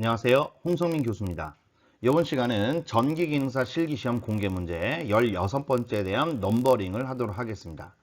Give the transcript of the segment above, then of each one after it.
안녕하세요. 홍성민 교수입니다. 이번 시간은 전기기능사 실기시험 공개 문제 16번째에 대한 넘버링을 하도록 하겠습니다.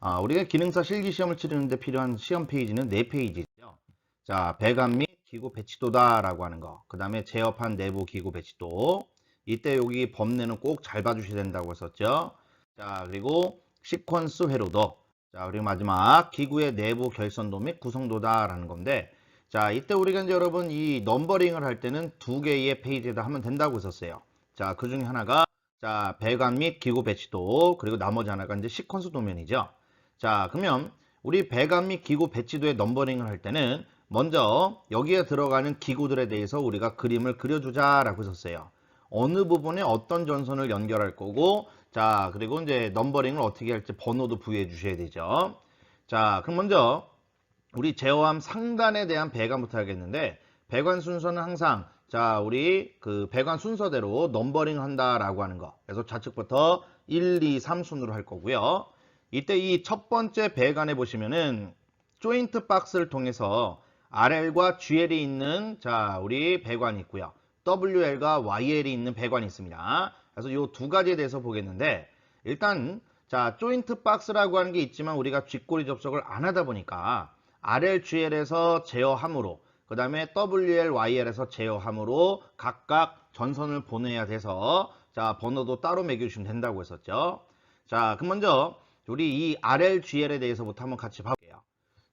아, 우리가 기능사 실기시험을 치르는데 필요한 시험 페이지는 4페이지죠. 자, 배관 및 기구 배치도다라고 하는 거. 그 다음에 제어판 내부 기구 배치도. 이때 여기 범례는 꼭 잘 봐주셔야 된다고 했었죠. 자, 그리고 시퀀스 회로도. 자, 그리고 마지막 기구의 내부 결선도 및 구성도다라는 건데 자, 이때 우리가 이제 여러분 이 넘버링을 할 때는 두 개의 페이지에다 하면 된다고 했었어요. 자, 그 중에 하나가 자, 배관 및 기구 배치도 그리고 나머지 하나가 이제 시퀀스 도면이죠. 자, 그러면 우리 배관 및 기구 배치도의 넘버링을 할 때는 먼저 여기에 들어가는 기구들에 대해서 우리가 그림을 그려주자 라고 했었어요. 어느 부분에 어떤 전선을 연결할 거고 자, 그리고 이제 넘버링을 어떻게 할지 번호도 부여해 주셔야 되죠. 자, 그럼 먼저 우리 제어함 상단에 대한 배관부터 하겠는데 배관 순서는 항상 자 우리 그 배관 순서대로 넘버링 한다라고 하는 거. 그래서 좌측부터 1, 2, 3 순으로 할 거고요. 이때 이 첫 번째 배관에 보시면은 조인트 박스를 통해서 RL과 GL이 있는 자 우리 배관이 있고요. WL과 YL이 있는 배관이 있습니다. 그래서 이 두 가지에 대해서 보겠는데 일단 자 조인트 박스라고 하는 게 있지만 우리가 뒷꼬리 접속을 안 하다 보니까 RLGL에서 제어함으로 그 다음에 WL, YL에서 제어함으로 각각 전선을 보내야 돼서 자 번호도 따로 매겨주시면 된다고 했었죠. 자 그럼 먼저 우리 이 RLGL에 대해서부터 한번 같이 봐볼게요.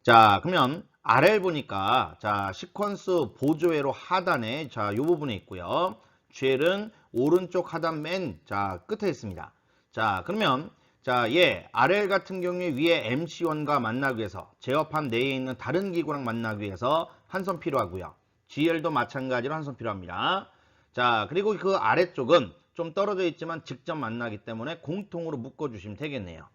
자 그러면 RL 보니까 자 시퀀스 보조회로 하단에 자이 부분에 있고요. GL은 오른쪽 하단 맨 자 끝에 있습니다. 자 그러면 자, 예, RL 같은 경우에 위에 MC1과 만나기 위해서 제어판 내에 있는 다른 기구랑 만나기 위해서 한 선 필요하고요. GL도 마찬가지로 한 선 필요합니다. 자, 그리고 그 아래쪽은 좀 떨어져 있지만 직접 만나기 때문에 공통으로 묶어주시면 되겠네요.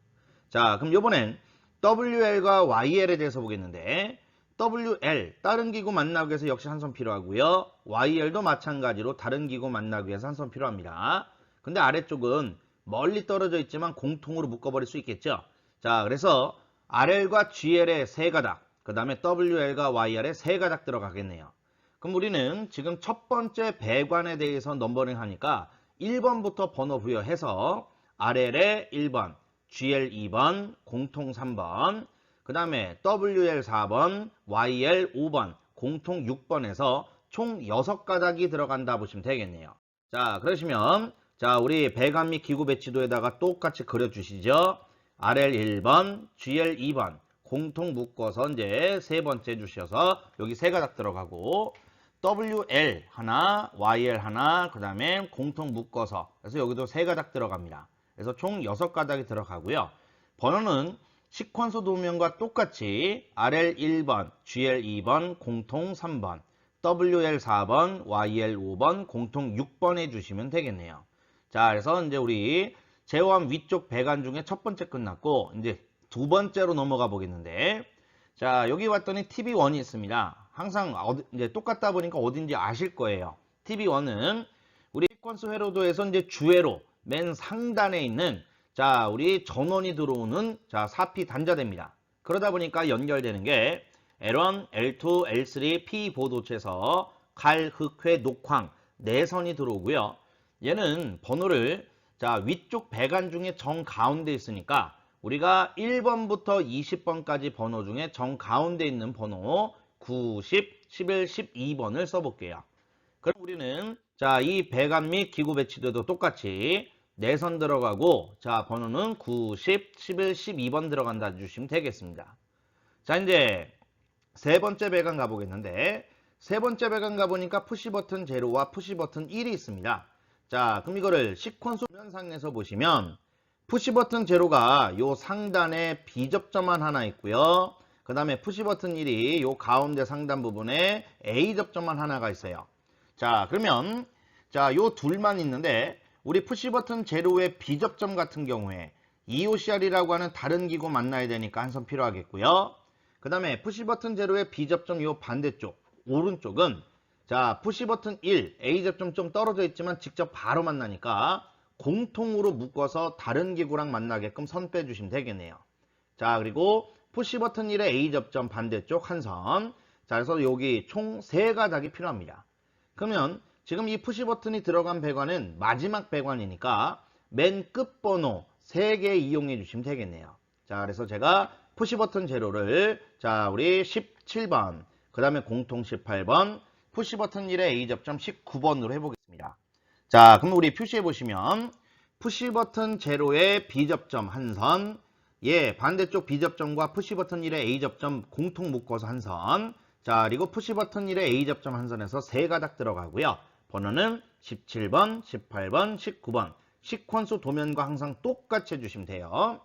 자, 그럼 이번엔 WL과 YL에 대해서 보겠는데 WL, 다른 기구 만나기 위해서 역시 한 선 필요하고요. YL도 마찬가지로 다른 기구 만나기 위해서 한 선 필요합니다. 근데 아래쪽은 멀리 떨어져 있지만 공통으로 묶어버릴 수 있겠죠. 자, 그래서 RL과 GL의 세 가닥, 그 다음에 WL과 YR의 세 가닥 들어가겠네요. 그럼 우리는 지금 첫 번째 배관에 대해서 넘버링 하니까 1번부터 번호 부여해서 RL의 1번, GL 2번, 공통 3번, 그 다음에 WL 4번, YL 5번, 공통 6번에서 총 6가닥이 들어간다 보시면 되겠네요. 자, 그러시면 자, 우리 배관 및 기구 배치도에다가 똑같이 그려주시죠. RL 1번, GL 2번 공통 묶어서 이제 세 번째 주셔서 여기 세 가닥 들어가고 WL 하나, YL 하나, 그 다음에 공통 묶어서 그래서 여기도 세 가닥 들어갑니다. 그래서 총 여섯 가닥이 들어가고요. 번호는 시퀀스 도면과 똑같이 RL 1번, GL 2번, 공통 3번, WL 4번, YL 5번, 공통 6번 해주시면 되겠네요. 자, 그래서 이제 우리 제어함 위쪽 배관 중에 첫 번째 끝났고, 이제 두 번째로 넘어가 보겠는데, 자, 여기 왔더니 TB1이 있습니다. 항상 어디, 이제 똑같다 보니까 어딘지 아실 거예요. TB1은 우리 시퀀스 회로도에서 이제 주회로 맨 상단에 있는 자, 우리 전원이 들어오는 자, 4P 단자대입니다. 그러다 보니까 연결되는 게 L1, L2, L3, P 보도체에서 갈, 흑, 회, 녹황 네 선이 들어오고요. 얘는 번호를 자 위쪽 배관 중에 정 가운데 있으니까 우리가 1번부터 20번까지 번호 중에 정 가운데 있는 번호 90, 11, 12번을 써볼게요. 그럼 우리는 자 이 배관 및 기구 배치도도 똑같이 내선 들어가고 자 번호는 90, 11, 12번 들어간다 주시면 되겠습니다. 자 이제 세 번째 배관 가보겠는데 세 번째 배관 가보니까 푸시 버튼 제로와 푸시 버튼 1이 있습니다. 자, 그럼 이거를 시퀀스 면상에서 보시면 푸시 버튼 제로가 요 상단에 B접점만 하나 있고요. 그 다음에 푸시 버튼 1이 요 가운데 상단 부분에 A접점만 하나가 있어요. 자, 그러면 자, 요 둘만 있는데 우리 푸시 버튼 제로의 B접점 같은 경우에 EOCR이라고 하는 다른 기구 만나야 되니까 한 선 필요하겠고요. 그 다음에 푸시 버튼 제로의 B접점 요 반대쪽 오른쪽은 자, 푸시 버튼 1, A 접점 좀 떨어져 있지만 직접 바로 만나니까 공통으로 묶어서 다른 기구랑 만나게끔 선 빼주시면 되겠네요. 자, 그리고 푸시 버튼 1의 A 접점 반대쪽 한 선. 자, 그래서 여기 총 3가닥이 필요합니다. 그러면 지금 이 푸시 버튼이 들어간 배관은 마지막 배관이니까 맨 끝 번호 3개 이용해 주시면 되겠네요. 자, 그래서 제가 푸시 버튼 제로를 자, 우리 17번, 그 다음에 공통 18번, 푸시 버튼 1의 A 접점 19번으로 해보겠습니다. 자, 그럼 우리 표시해 보시면 푸시 버튼 제로의 B 접점 한 선, 예, 반대쪽 B 접점과 푸시 버튼 1의 A 접점 공통 묶어서 한 선, 자, 그리고 푸시 버튼 1의 A 접점 한 선에서 세 가닥 들어가고요. 번호는 17번, 18번, 19번. 시퀀스 도면과 항상 똑같이 해주시면 돼요.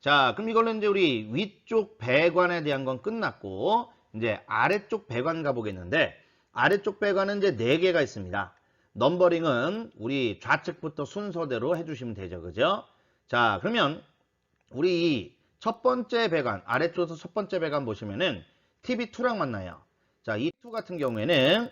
자, 그럼 이걸로 이제 우리 위쪽 배관에 대한 건 끝났고, 이제 아래쪽 배관 가보겠는데, 아래쪽 배관은 이제 4개가 있습니다. 넘버링은 우리 좌측부터 순서대로 해주시면 되죠. 그죠? 자, 그러면 우리 첫 번째 배관, 아래쪽에서 첫 번째 배관 보시면은 TV2랑 만나요. 자, 이2 같은 경우에는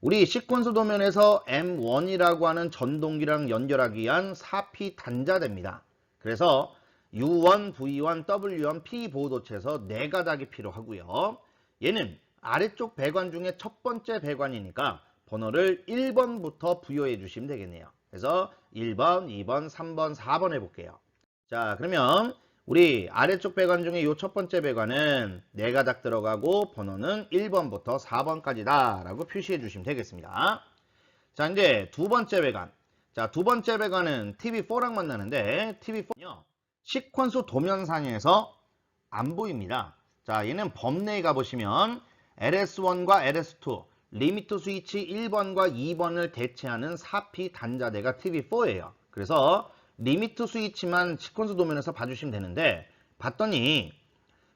우리 시퀀스 도면에서 M1이라고 하는 전동기랑 연결하기 위한 4P 단자대입니다. 그래서 U1, V1, W1, P 보호도체에서 4가닥이 필요하고요. 얘는 아래쪽 배관 중에 첫 번째 배관이니까 번호를 1번부터 부여해 주시면 되겠네요. 그래서 1번, 2번, 3번, 4번 해볼게요. 자, 그러면 우리 아래쪽 배관 중에 이 첫 번째 배관은 4가닥 들어가고 번호는 1번부터 4번까지다 라고 표시해 주시면 되겠습니다. 자, 이제 두 번째 배관. 자, 두 번째 배관은 TV4랑 만나는데 TV4는요. 시퀀스 도면상에서 안 보입니다. 자, 얘는 범내에 가보시면 LS1과 LS2 리미트 스위치 1번과 2번을 대체하는 4P 단자대가 TV4예요. 그래서 리미트 스위치만 시퀀스 도면에서 봐주시면 되는데 봤더니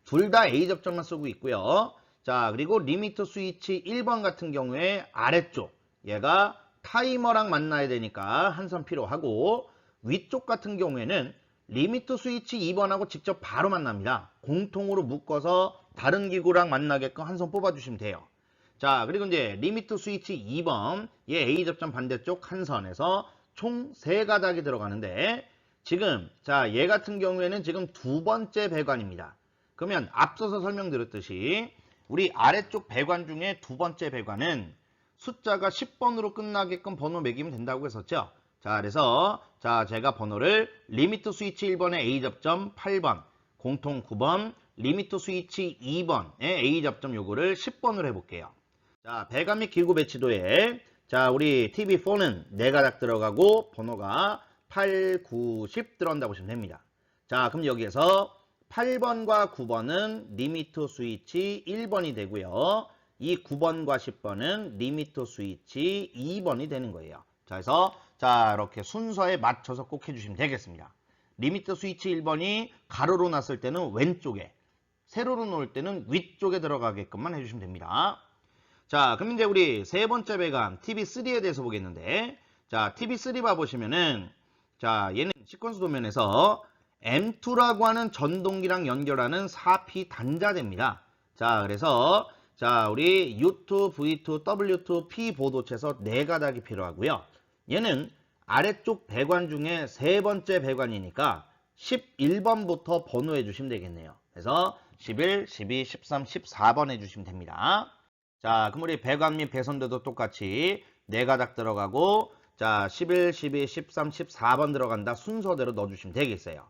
둘 다 A 접점만 쓰고 있고요. 자 그리고 리미트 스위치 1번 같은 경우에 아래쪽 얘가 타이머랑 만나야 되니까 한 선 필요하고 위쪽 같은 경우에는 리미트 스위치 2번하고 직접 바로 만납니다. 공통으로 묶어서 다른 기구랑 만나게끔 한선 뽑아주시면 돼요. 자 그리고 이제 리미트 스위치 2번 얘 A 접점 반대쪽 한 선에서 총 3가닥이 들어가는데 지금 자 얘 같은 경우에는 지금 두 번째 배관입니다. 그러면 앞서서 설명드렸듯이 우리 아래쪽 배관 중에 두 번째 배관은 숫자가 10번으로 끝나게끔 번호 매기면 된다고 했었죠. 자 그래서 자 제가 번호를 리미트 스위치 1번에 A 접점 8번 공통 9번 리미트 스위치 2번에 A 접점 요거를 10번으로 해볼게요. 자 배관 및 기구 배치도에 자, 우리 TV4는 4가닥 들어가고 번호가 8, 9, 10 들어간다 보시면 됩니다. 자, 그럼 여기에서 8번과 9번은 리미터 스위치 1번이 되고요. 이 9번과 10번은 리미터 스위치 2번이 되는 거예요. 자, 그래서 자, 이렇게 순서에 맞춰서 꼭 해주시면 되겠습니다. 리미터 스위치 1번이 가로로 놨을 때는 왼쪽에, 세로로 놓을 때는 위쪽에 들어가게끔만 해주시면 됩니다. 자, 그럼 이제 우리 세 번째 배관 TV3에 대해서 보겠는데, 자, TV3 봐보시면은, 자, 얘는 시퀀스 도면에서 M2라고 하는 전동기랑 연결하는 4P 단자대입니다. 자, 그래서, 자, 우리 U2, V2, W2, P 보도체에서 4가닥이 필요하고요. 얘는 아래쪽 배관 중에 세 번째 배관이니까 11번부터 번호해 주시면 되겠네요. 그래서 11, 12, 13, 14번 해주시면 됩니다. 자, 그럼 우리 배관 및 배선대도 똑같이 4가닥 들어가고 자, 11, 12, 13, 14번 들어간다 순서대로 넣어주시면 되겠어요.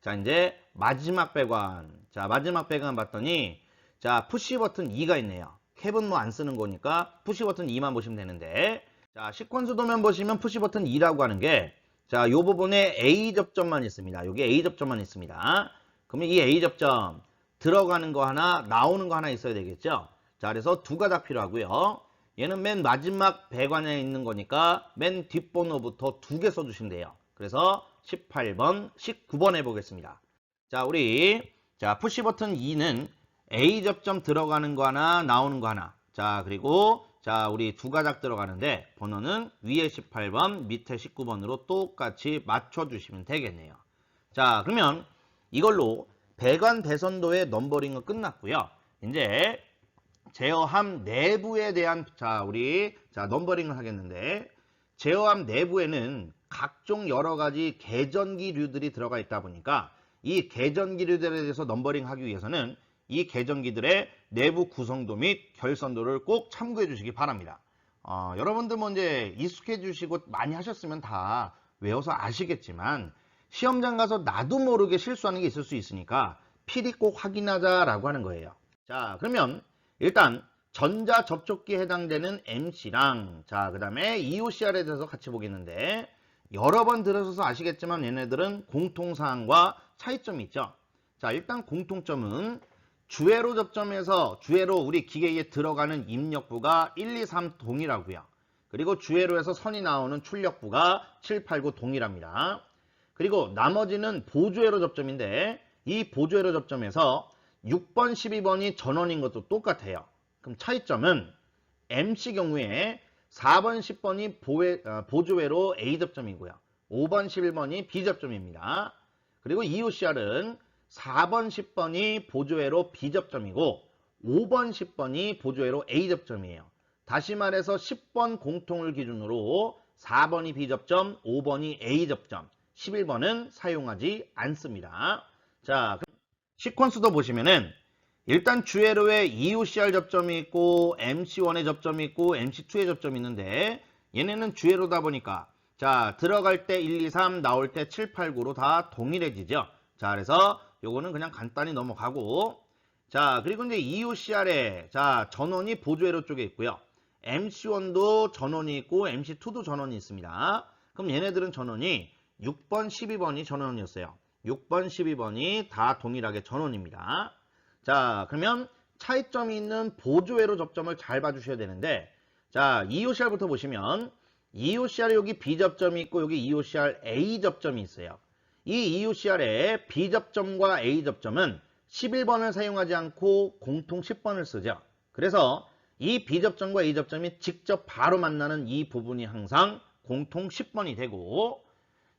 자, 이제 마지막 배관. 자, 마지막 배관 봤더니 자, 푸시 버튼 2가 있네요. 캡은 뭐 안 쓰는 거니까 푸시 버튼 2만 보시면 되는데 자, 시퀀스 도면 보시면 푸시 버튼 2라고 하는 게 자, 요 부분에 A 접점만 있습니다. 여기 A 접점만 있습니다. 그러면 이 A 접점 들어가는 거 하나, 나오는 거 하나 있어야 되겠죠? 자, 그래서 두 가닥 필요하고요. 얘는 맨 마지막 배관에 있는 거니까 맨 뒷번호부터 두 개 써주시면 돼요. 그래서 18번, 19번 해보겠습니다. 자, 우리 자 푸시 버튼 2는 A 접점 들어가는 거 하나, 나오는 거 하나. 자, 그리고 자 우리 두 가닥 들어가는데 번호는 위에 18번, 밑에 19번으로 똑같이 맞춰주시면 되겠네요. 자, 그러면 이걸로 배관 배선도의 넘버링은 끝났고요. 이제 제어함 내부에 대한 자 우리 자 넘버링을 하겠는데 제어함 내부에는 각종 여러 가지 계전기류들이 들어가 있다 보니까 이 계전기류들에 대해서 넘버링 하기 위해서는 이 계전기들의 내부 구성도 및 결선도를 꼭 참고해 주시기 바랍니다. 어, 여러분들 뭐 이제 익숙해지시고 많이 하셨으면 다 외워서 아시겠지만 시험장 가서 나도 모르게 실수하는 게 있을 수 있으니까 필히 꼭 확인하자라고 하는 거예요. 자, 그러면 일단 전자 접촉기에 해당되는 MC랑 자, 그 다음에 EOCR에 대해서 같이 보겠는데 여러 번 들으셔서 아시겠지만 얘네들은 공통사항과 차이점이 있죠. 자, 일단 공통점은 주회로 접점에서 주회로 우리 기계에 들어가는 입력부가 1, 2, 3 동일하고요. 그리고 주회로에서 선이 나오는 출력부가 7, 8, 9 동일합니다. 그리고 나머지는 보조회로 접점인데 이 보조회로 접점에서 6번, 12번이 전원인 것도 똑같아요. 그럼 차이점은 MC 경우에 4번, 10번이 보회, 어, 보조회로 A 접점이고요. 5번, 11번이 B 접점입니다. 그리고 EOCR은 4번, 10번이 보조회로 B 접점이고 5번, 10번이 보조회로 A 접점이에요. 다시 말해서 10번 공통을 기준으로 4번이 B 접점, 5번이 A 접점, 11번은 사용하지 않습니다. 자, 시퀀스도 보시면은 일단 주회로에 EOCR 접점이 있고 MC1의 접점이 있고 MC2의 접점이 있는데 얘네는 주회로다 보니까 자 들어갈 때 1, 2, 3 나올 때 7, 8, 9로 다 동일해지죠. 자 그래서 요거는 그냥 간단히 넘어가고 자 그리고 이제 EOCR에 자 전원이 보조회로 쪽에 있고요. MC1도 전원이 있고 MC2도 전원이 있습니다. 그럼 얘네들은 전원이 6번, 12번이 전원이었어요. 6번, 12번이 다 동일하게 전원입니다. 자, 그러면 차이점이 있는 보조회로 접점을 잘 봐주셔야 되는데, 자, EOCR부터 보시면, EOCR에 여기 B 접점이 있고, 여기 EOCR A 접점이 있어요. 이 EOCR의 B 접점과 A 접점은 11번을 사용하지 않고 공통 10번을 쓰죠. 그래서 이 B 접점과 A 접점이 직접 바로 만나는 이 부분이 항상 공통 10번이 되고,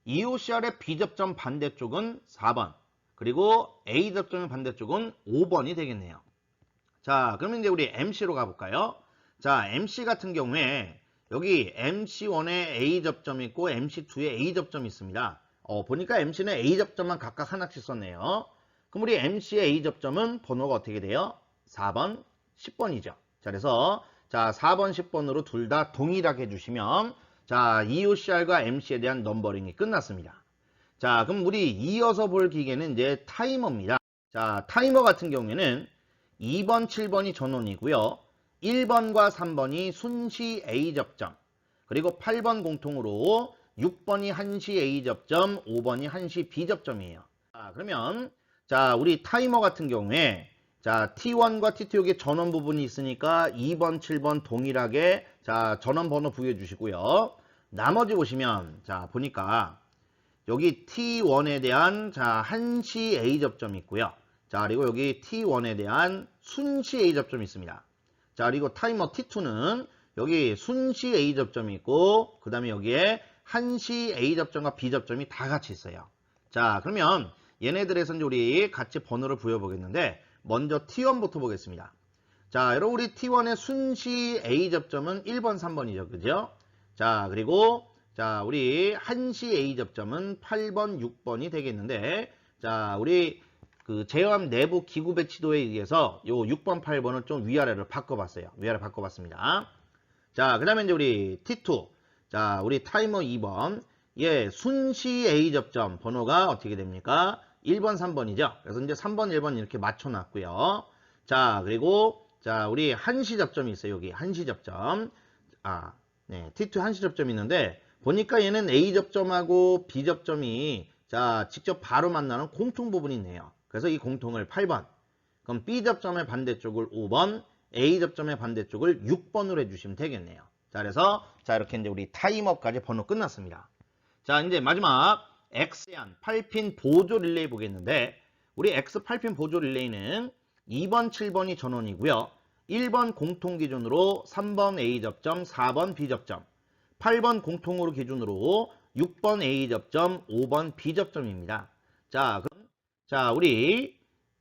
EOCR의 B접점 반대쪽은 4번, 그리고 A접점의 반대쪽은 5번이 되겠네요. 자, 그러면 이제 우리 MC로 가볼까요? 자, MC 같은 경우에 여기 MC1에 A접점이 있고 MC2에 A접점이 있습니다. 어, 보니까 MC는 A접점만 각각 하나씩 썼네요. 그럼 우리 MC의 A접점은 번호가 어떻게 돼요? 4번, 10번이죠. 자, 그래서 자, 4번, 10번으로 둘 다 동일하게 해주시면 자, EOCR과 MC에 대한 넘버링이 끝났습니다. 자, 그럼 우리 이어서 볼 기계는 이제 타이머입니다. 자, 타이머 같은 경우에는 2번, 7번이 전원이고요. 1번과 3번이 순시 A 접점, 그리고 8번 공통으로 6번이 한시 A 접점, 5번이 한시 B 접점이에요. 자, 그러면 자, 우리 타이머 같은 경우에 자, T1과 T2 여기 전원 부분이 있으니까 2번, 7번 동일하게 자, 전원 번호 부여해 주시고요. 나머지 보시면 자, 보니까 여기 T1에 대한 자, 한시 A 접점이 있고요. 자, 그리고 여기 T1에 대한 순시 A 접점이 있습니다. 자, 그리고 타이머 T2는 여기 순시 A 접점이 있고 그다음에 여기에 한시 A 접점과 B 접점이 다 같이 있어요. 자, 그러면 얘네들에서 이제 우리 같이 번호를 부여 보겠는데 먼저 T1부터 보겠습니다. 자, 여러분 우리 T1의 순시 A 접점은 1번, 3번이죠. 그죠? 자, 그리고 자, 우리 한시 A 접점은 8번, 6번이 되겠는데 자, 우리 그 제어함 내부 기구 배치도에 의해서 요 6번, 8번을 좀 위아래로 바꿔봤어요. 위아래 바꿔봤습니다. 자, 그 다음에 이제 우리 T2. 자, 우리 타이머 2번. 예, 순시 A 접점 번호가 어떻게 됩니까? 1번, 3번이죠. 그래서 이제 3번, 1번 이렇게 맞춰놨고요. 자, 그리고 자, 우리 한시 접점이 있어요. 여기 한시 접점. 아, 네, T2 한시 접점이 있는데 보니까 얘는 A 접점하고 B 접점이 자, 직접 바로 만나는 공통 부분이 있네요. 그래서 이 공통을 8번. 그럼 B 접점의 반대쪽을 5번, A 접점의 반대쪽을 6번으로 해주시면 되겠네요. 자, 그래서 자 이렇게 이제 우리 타임업까지 번호 끝났습니다. 자, 이제 마지막 X안 8핀 보조 릴레이 보겠는데 우리 X 8핀 보조 릴레이는 2번, 7번이 전원이고요. 1번 공통 기준으로 3번 A 접점, 4번 B 접점, 8번 공통으로 기준으로 6번 A 접점, 5번 B 접점입니다. 자, 그럼 자, 우리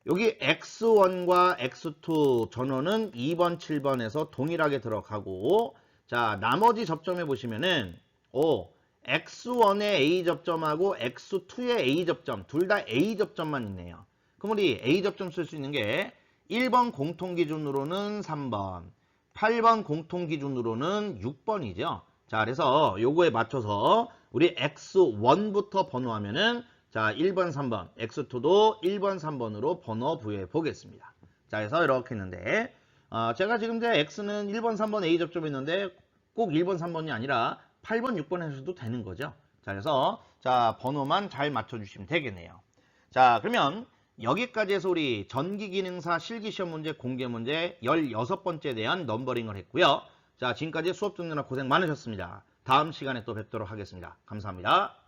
여기 X1과 X2 전원은 2번, 7번에서 동일하게 들어가고 자, 나머지 접점에 보시면은 오, X1의 A 접점하고 X2의 A 접점 둘 다 A 접점만 있네요. 그럼 우리 A 접점 쓸 수 있는 게 1번 공통 기준으로는 3번, 8번 공통 기준으로는 6번이죠. 자, 그래서 요거에 맞춰서 우리 X1부터 번호하면은 자, 1번, 3번, X2도 1번, 3번으로 번호 부여해 보겠습니다. 자, 그래서 이렇게 했는데 어, 제가 지금 이제 X는 1번, 3번 A 접점이 있는데 꼭 1번, 3번이 아니라 8번, 6번 해서도 되는 거죠. 자, 그래서 자, 번호만 잘 맞춰 주시면 되겠네요. 자, 그러면 여기까지 해서 우리 전기기능사 실기시험 문제, 공개 문제 16번째에 대한 넘버링을 했고요. 자, 지금까지 수업 듣느라 고생 많으셨습니다. 다음 시간에 또 뵙도록 하겠습니다. 감사합니다.